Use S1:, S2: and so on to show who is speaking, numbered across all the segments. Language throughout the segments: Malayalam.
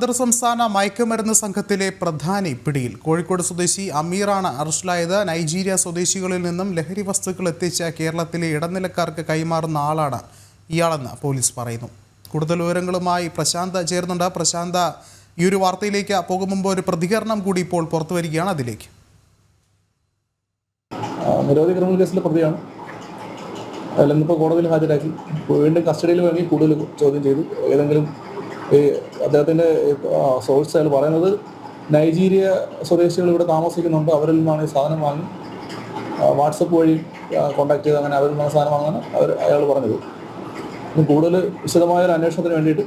S1: അന്തർ സംസ്ഥാന മയക്കുമരുന്ന് സംഘത്തിലെ പ്രധാനി പിടിയിൽ കോഴിക്കോട് സ്വദേശി അമീറാണ് അറസ്റ്റിലായത്. നൈജീരിയ സ്വദേശികളിൽ നിന്നും ലഹരി വസ്തുക്കൾ എത്തിച്ച കേരളത്തിലെ ഇടനിലക്കാർക്ക് കൈമാറുന്ന ആളാണ് ഇയാളെന്ന് പോലീസ് പറയുന്നു. കൂടുതൽ വിവരങ്ങളുമായി പ്രശാന്ത ചേർന്നുണ്ട് പ്രശാന്ത ഈ ഒരു വാർത്തയിലേക്ക് പോകും മുമ്പ് ഒരു പ്രതികരണം കൂടി ഇപ്പോൾ പുറത്തു വരികയാണ് അതിലേക്ക്.
S2: നിരവധി ക്രിമിനൽ കേസിലെ പ്രതിയാണ്. ഇന്നിപ്പോൾ കോടതിയിൽ ഹാജരാക്കി. വീണ്ടും കസ്റ്റഡിയിൽ വേണമെങ്കിൽ കൂടുതൽ ചോദ്യം ചെയ്തു. ഏതെങ്കിലും ഈ അദ്ദേഹത്തിന്റെ സോഴ്സ് അയാൾ പറയുന്നത് നൈജീരിയ സ്വദേശികൾ ഇവിടെ താമസിക്കുന്നുണ്ട് അവരിൽ നിന്നാണ് ഈ സാധനം വാങ്ങി വാട്സപ്പ് വഴി കോൺടാക്ട് ചെയ്ത് അങ്ങനെ അവരിൽ നിന്നാണ് സാധനം വാങ്ങാൻ അവർ അയാൾ പറഞ്ഞത്. ഇനി കൂടുതൽ വിശദമായ ഒരു അന്വേഷണത്തിന് വേണ്ടിയിട്ട്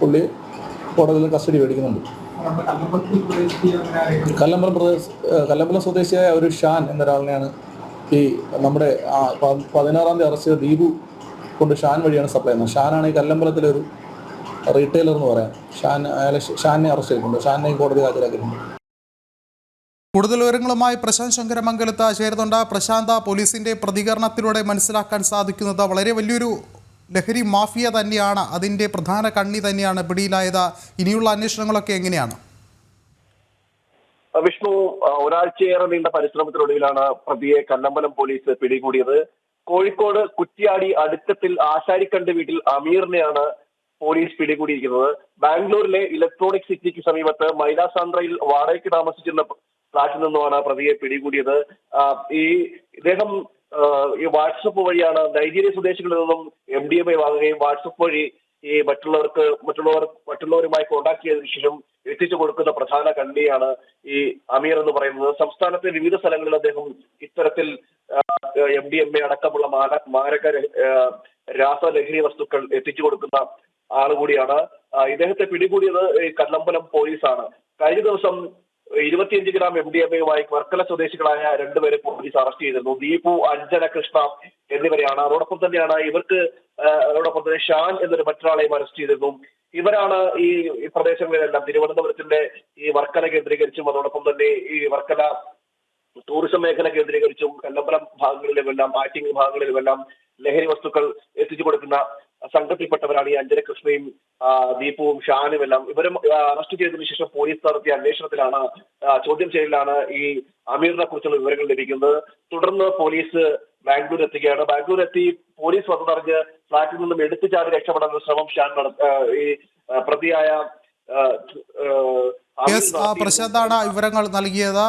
S2: പുള്ളി കോടതിയിൽ കസ്റ്റഡി മേടിക്കുന്നുണ്ട്. കല്ലമ്പലം പ്രദേശ കല്ലമ്പലം സ്വദേശിയായ ഒരു ഷാൻ എന്നൊരാളിനെയാണ് ഈ നമ്മുടെ പതിനാറാം തീയതി അറസ്റ്റ് ചെയ്ത ദീപു കൊണ്ട് ഷാൻ വഴിയാണ് സപ്ലൈ ചെയ്യുന്നത്. ഷാനാണ് ഈ കല്ലമ്പലത്തിലെ ഒരു റീറ്റെയിലർ എന്ന് പറയാം. ഷാൻ അയാളെ ഷാനെ അറസ്റ്റ് ചെയ്തിട്ടുണ്ട്. ഷാനെയും കോടതി ഹാജരാക്കിയിട്ടുണ്ട്.
S1: കൂടുതൽ വിവരങ്ങളുമായി പ്രശാന്ത് ശങ്കരമംഗലത്ത് ചേരുന്നുണ്ട്. പ്രശാന്ത പോലീസിന്റെ പ്രതികരണത്തിലൂടെ മനസ്സിലാക്കാൻ സാധിക്കുന്നത് വളരെ വലിയൊരു ലഹരി മാഫിയ തന്നെയാണ്. അതിന്റെ പ്രധാന കണ്ണി തന്നെയാണ് പിടിയിലായത്. ഇനിയുള്ള അന്വേഷണങ്ങളൊക്കെ എങ്ങനെയാണ്?
S3: വിഷ്ണു ഒരാഴ്ചയേറെ നീണ്ട പരിശ്രമത്തിനൊടുവിലാണ് പ്രതിയെ കണ്ണമ്പലം പോലീസ് പിടികൂടിയത്. കോഴിക്കോട് കുറ്റ്യാടി അടുത്തത്തിൽ ആശാരിക്കണ്ട് വീട്ടിൽ അമീറിനെയാണ് പോലീസ് പിടികൂടിയിരിക്കുന്നത്. ബാംഗ്ലൂരിലെ ഇലക്ട്രോണിക് സിറ്റിക്ക് സമീപത്ത് മൈലാസാന്ദ്രയിൽ വാടകയ്ക്ക് താമസിച്ചിരുന്ന ഫ്ളാറ്റിൽ നിന്നുമാണ് പ്രതിയെ പിടികൂടിയത്. ഈ ഇദ്ദേഹം ഈ വാട്സപ്പ് വഴിയാണ് നൈജീരിയ സ്വദേശികളിൽ നിന്നും എം ഡി എം ഐ വാങ്ങുകയും വാട്സപ്പ് വഴി ഈ മറ്റുള്ളവർക്ക് മറ്റുള്ളവർ മറ്റുള്ളവരുമായി കോണ്ടാക്ട് ചെയ്തതിനു ശേഷം എത്തിച്ചു കൊടുക്കുന്ന പ്രധാന കണ്ണിയാണ് ഈ അമീർ എന്ന് പറയുന്നത്. സംസ്ഥാനത്തെ വിവിധ സ്ഥലങ്ങളിൽ അദ്ദേഹം ഇത്തരത്തിൽ എം ഡി എം എ അടക്കമുള്ള മാര മാരക രാസലഹരി വസ്തുക്കൾ എത്തിച്ചു കൊടുക്കുന്ന ആൾ കൂടിയാണ്. ഇദ്ദേഹത്തെ പിടികൂടിയത് കല്ലമ്പലം പോലീസാണ്. കഴിഞ്ഞ ദിവസം ഇരുപത്തിയഞ്ച് ഗ്രാം എം ഡി എം എയുമായി വർക്കല സ്വദേശികളായ രണ്ടുപേരെ പോലീസ് അറസ്റ്റ് ചെയ്തിരുന്നു. ദീപു അഞ്ജന കൃഷ്ണ എന്നിവരെയാണ്. അതോടൊപ്പം തന്നെയാണ് ഇവർക്ക് അതോടൊപ്പം തന്നെ ഷാൻ എന്നൊരു മറ്റൊരാളെയും അറസ്റ്റ് ചെയ്തിരുന്നു. ഇവരാണ് ഈ പ്രദേശങ്ങളിലെല്ലാം തിരുവനന്തപുരത്തിന്റെ ഈ വർക്കല കേന്ദ്രീകരിച്ചും അതോടൊപ്പം തന്നെ ഈ വർക്കല ടൂറിസം മേഖല കേന്ദ്രീകരിച്ചും കല്ലമ്പലം ഭാഗങ്ങളിലുമെല്ലാം ആറ്റിങ് ഭാഗങ്ങളിലുമെല്ലാം ലഹരി വസ്തുക്കൾ എത്തിച്ചു കൊടുക്കുന്ന സംഘത്തിൽപ്പെട്ടവരാണ് ഈ അഞ്ജന കൃഷ്ണയും ആ, ദീപുവും ഷാനും എല്ലാം. ഇവരും അറസ്റ്റ് ചെയ്തതിനു ശേഷം പോലീസ് നടത്തിയ അന്വേഷണത്തിലാണ് ചോദ്യം ചെയ്യലിലാണ് ഈ അമീറിനെ കുറിച്ചുള്ള വിവരങ്ങൾ ലഭിക്കുന്നത്. തുടർന്ന് പോലീസ് ബാംഗ്ലൂർ എത്തുകയാണ്. ബാംഗ്ലൂർ എത്തി പോലീസ് വന്നതറിഞ്ഞ് ഫ്ളാറ്റിൽ നിന്നും എടുത്തു ചാടി രക്ഷപ്പെടാനുള്ള ശ്രമം ഷാൻ ഈ പ്രതിയായ
S1: പ്രശാന്താണ് വിവരങ്ങൾ നൽകിയത്.